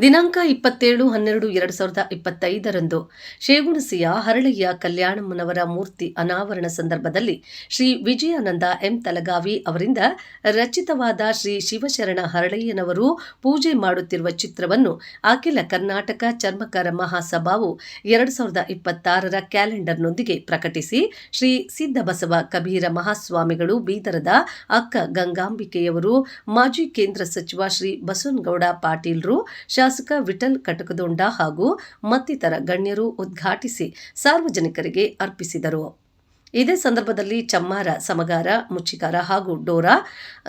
ದಿನಾಂಕ ಇಪ್ಪತ್ತೇಳು ಹನ್ನೆರಡು ಎರಡು ಸಾವಿರದ ಇಪ್ಪತ್ತೈದರಂದು ಶೇಗುಣಸಿಯ ಹರಳಯ್ಯ ಕಲ್ಯಾಣಮ್ಮನವರ ಮೂರ್ತಿ ಅನಾವರಣ ಸಂದರ್ಭದಲ್ಲಿ ಶ್ರೀ ವಿಜಯಾನಂದ ಎಂ ತಲಗಾವಿ ಅವರಿಂದ ರಚಿತವಾದ ಶ್ರೀ ಶಿವಶರಣ ಹರಳಯ್ಯನವರು ಪೂಜೆ ಮಾಡುತ್ತಿರುವ ಚಿತ್ರವನ್ನು ಅಖಿಲ ಕರ್ನಾಟಕ ಚರ್ಮಕರ ಮಹಾಸಭಾವು ಎರಡು ಸಾವಿರದ ಇಪ್ಪತ್ತಾರರ ಕ್ಯಾಲೆಂಡರ್ನೊಂದಿಗೆ ಪ್ರಕಟಿಸಿ ಶ್ರೀ ಸಿದ್ದಬಸವ ಕಬೀರ ಮಹಾಸ್ವಾಮಿಗಳು ಬೀದರದ ಅಕ್ಕ ಗಂಗಾಂಬಿಕೆಯವರು ಮಾಜಿ ಕೇಂದ್ರ ಸಚಿವ ಶ್ರೀ ಬಸವನಗೌಡ ಪಾಟೀಲ್ರು ವಿಠಲ್ ಕಟಕದೊಂಡ ಹಾಗೂ ಮತ್ತಿತರ ಗಣ್ಯರು ಉದ್ಘಾಟಿಸಿ ಸಾರ್ವಜನಿಕರಿಗೆ ಅರ್ಪಿಸಿದರು. ಇದೇ ಸಂದರ್ಭದಲ್ಲಿ ಚಮ್ಮಾರ, ಸಮಗಾರ, ಮುಚ್ಚಿಕಾರ ಹಾಗೂ ಡೋರಾ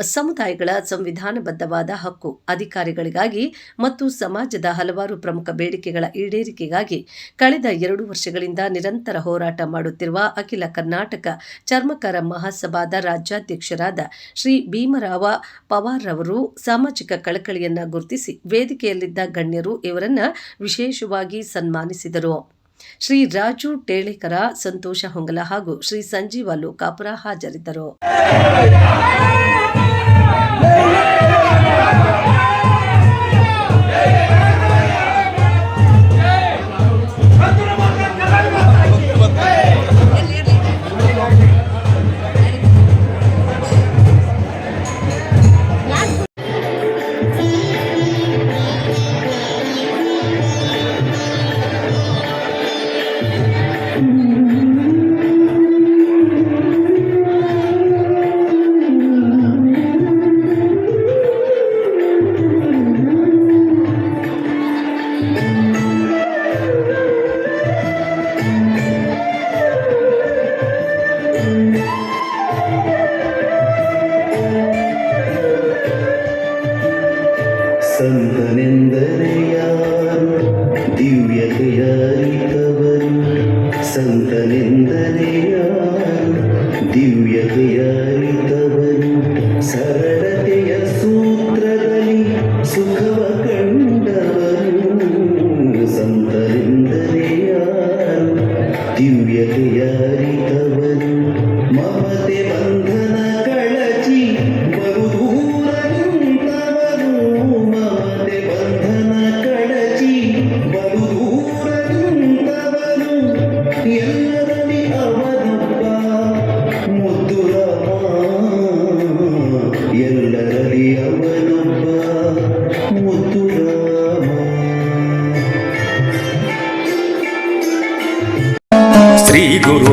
ಸಮುದಾಯಗಳ ಸಂವಿಧಾನಬದ್ಧವಾದ ಹಕ್ಕು ಅಧಿಕಾರಿಗಳಿಗಾಗಿ ಮತ್ತು ಸಮಾಜದ ಹಲವಾರು ಪ್ರಮುಖ ಬೇಡಿಕೆಗಳ ಈಡೇರಿಕೆಗಾಗಿ ಕಳೆದ ಎರಡು ವರ್ಷಗಳಿಂದ ನಿರಂತರ ಹೋರಾಟ ಮಾಡುತ್ತಿರುವ ಅಖಿಲ ಕರ್ನಾಟಕ ಚರ್ಮಕಾರ ಮಹಾಸಭಾದ ರಾಜ್ಯಾಧ್ಯಕ್ಷರಾದ ಶ್ರೀ ಭೀಮರಾವ ಪವಾರ್ರವರು ಸಾಮಾಜಿಕ ಕಳಕಳಿಯನ್ನು ಗುರುತಿಸಿ ವೇದಿಕೆಯಲ್ಲಿದ್ದ ಗಣ್ಯರು ಇವರನ್ನು ವಿಶೇಷವಾಗಿ ಸನ್ಮಾನಿಸಿದರು. ಶ್ರೀ ರಾಜು ಟೇಳೇಕರ ಸಂತೋಷ ಹೊಂಗಲ ಹಾಗೂ ಶ್ರೀ ಸಂಜೀವ ಲೋಕಾಪುರ ಹಾಜರಿದ್ದರು. ಸಂತನೆಂದರೆ ಯಾರು ದಿವ್ಯತೆಯ ಅರಿತವರು ಸಂತನೆಂದರೆ ಯಾರು ದಿವ್ಯತೆಯ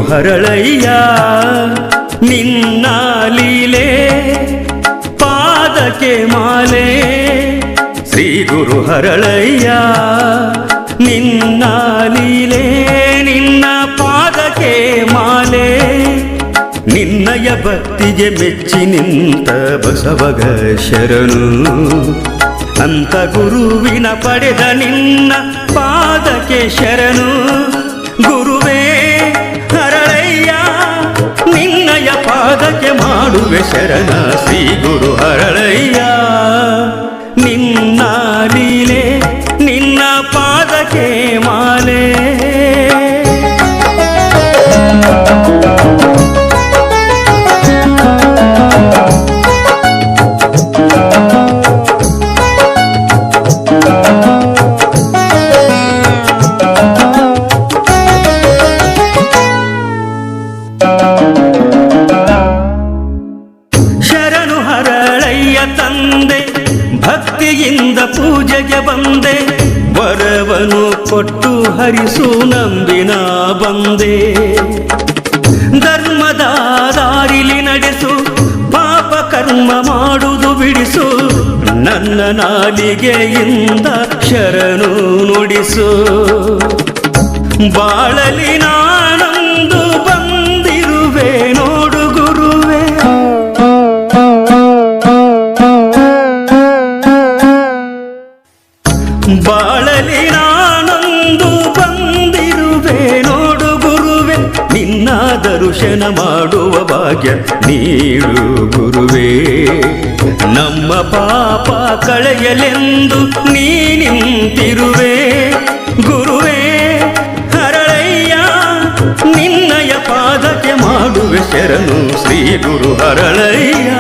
ಹರಳಯ್ಯ, ನಿನ್ನ ಲೀಲೆ, ಪಾದಕ್ಕೆ ಮಾಲೆ. ಶ್ರೀ ಗುರು ಹರಳಯ್ಯ, ನಿನ್ನ ಲೀಲೆ, ನಿನ್ನ ಪಾದಕ್ಕೆ ಮಾಲೆ. ನಿನ್ನಯ ಭಕ್ತಿಗೆ ಮೆಚ್ಚಿ ನಿಂತ ಬಸವಗ ಶರಣು. ಅಂತ ಗುರುವಿನ ಪಡೆದ ನಿನ್ನ ಪಾದಕ್ಕೆ ಶರಣು. ಗುರುವೇ ಪಾದಕ್ಕೆ ಮಾಡುವೆ ಶರಣ ಶ್ರೀ ಗುರು ತಂದೆ, ಭಕ್ತಿಯಿಂದ ಪೂಜೆಗೆ ಬಂದೆ ವರವನು ಕೊಟ್ಟು ಹರಿಸು ನಂಬಿನ ಬಂದೆ. ಧರ್ಮದ ದಾರಿಲಿ ನಡೆಸು, ಪಾಪ ಕರ್ಮ ಮಾಡುವುದು ಬಿಡಿಸು, ನನ್ನ ನಾಲಿಗೆಯಿಂದ ಶರಣು ನುಡಿಸು. ಬಾಳಲಿ ನಾನಂದು ಬಂದಿರುವೆ ಬಾಳಲಿ ನಾನೊಂದು ಬಂದಿರುವೆ ನೋಡು ಗುರುವೆ ನಿನ್ನ ದರ್ಶನ ಮಾಡುವ ಭಾಗ್ಯ ನೀಡು ಗುರುವೇ. ನಮ್ಮ ಪಾಪ ಕಳೆಯಲೆಂದು ನೀ ನಿಂತಿರುವೆ. ಗುರುವೇ, ಹರಳಯ್ಯ, ನಿನ್ನಯ ಪಾದಕ್ಕೆ ಮಾಡುವೆ ಶರಣು ಶ್ರೀ ಗುರು ಹರಳಯ್ಯ.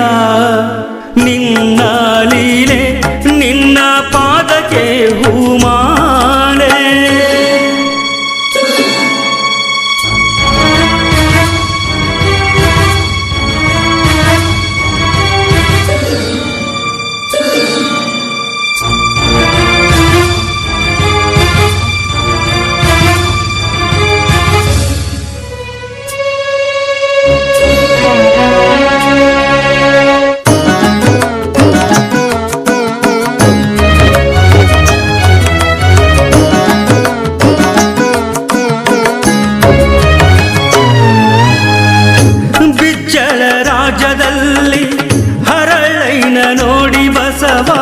ಬಸವ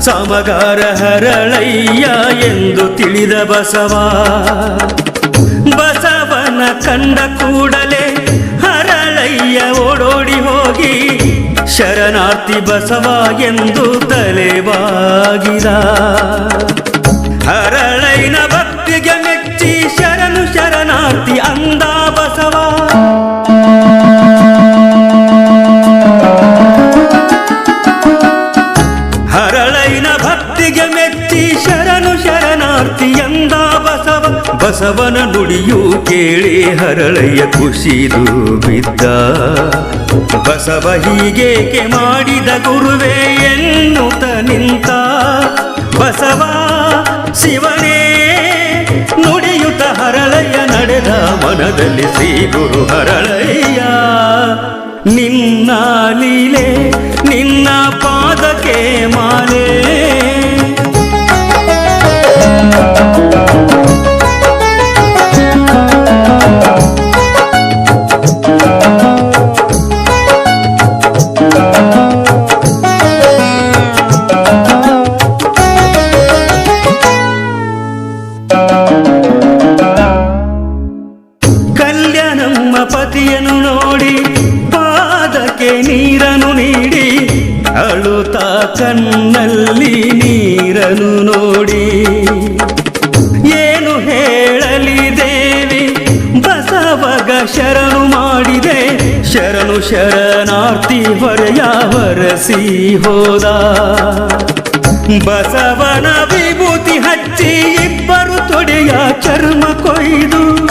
ಸಮಗಾರ ಹರಳಯ್ಯ ಎಂದು ತಿಳಿದ ಬಸವ ಬಸವನ ಕಂಡ ಕೂಡಲೇ ಹರಳಯ್ಯ ಓಡೋಡಿ ಹೋಗಿ, ಶರಣಾರ್ಥಿ ಬಸವ ಎಂದು ತಲೆವಾಗಿದ ಹರಳೈನ ಭಕ್ತಿಗೆ ಮೆಚ್ಚಿ ಶರಣು ಶರಣಾರ್ಥಿ ಅಂದ. ಬಸವನ ನುಡಿಯು ಕೇಳಿ ಹರಳಯ್ಯ ಖುಷಿದು ಬಿದ್ದ. ಬಸವ ಹೀಗೇಕೆ ಮಾಡಿದ ಗುರುವೇ ಎನ್ನುತ್ತ ನಿಂತ. ಬಸವ ಶಿವನೇ ನುಡಿಯುತ ಹರಳಯ್ಯ ನಡೆದ ಮನದಲ್ಲಿ ಶ್ರೀ ಗುರು ಹರಳಯ್ಯ. ನಿನ್ನ ಲೀಲೆ ನಿನ್ನ ಪಾದಕ್ಕೆ ಮಾಲೆ ಅಳುತ್ತಾ ಕಣ್ಣಲ್ಲಿ ನೀರನು ನೋಡಿ. ಏನು ಹೇಳಲಿ ದೇವಿ, ಬಸವಗ ಶರಣು ಮಾಡಿದೆ. ಶರಣು ಶರಣಾರ್ಥಿ ಹೊರೆಯ ಹೊರಸಿ ಹೋದ. ಬಸವನ ವಿಭೂತಿ ಹಚ್ಚಿ ಇಬ್ಬರು ತೊಡೆಯ ಚರ್ಮ ಕೊಯ್ದು.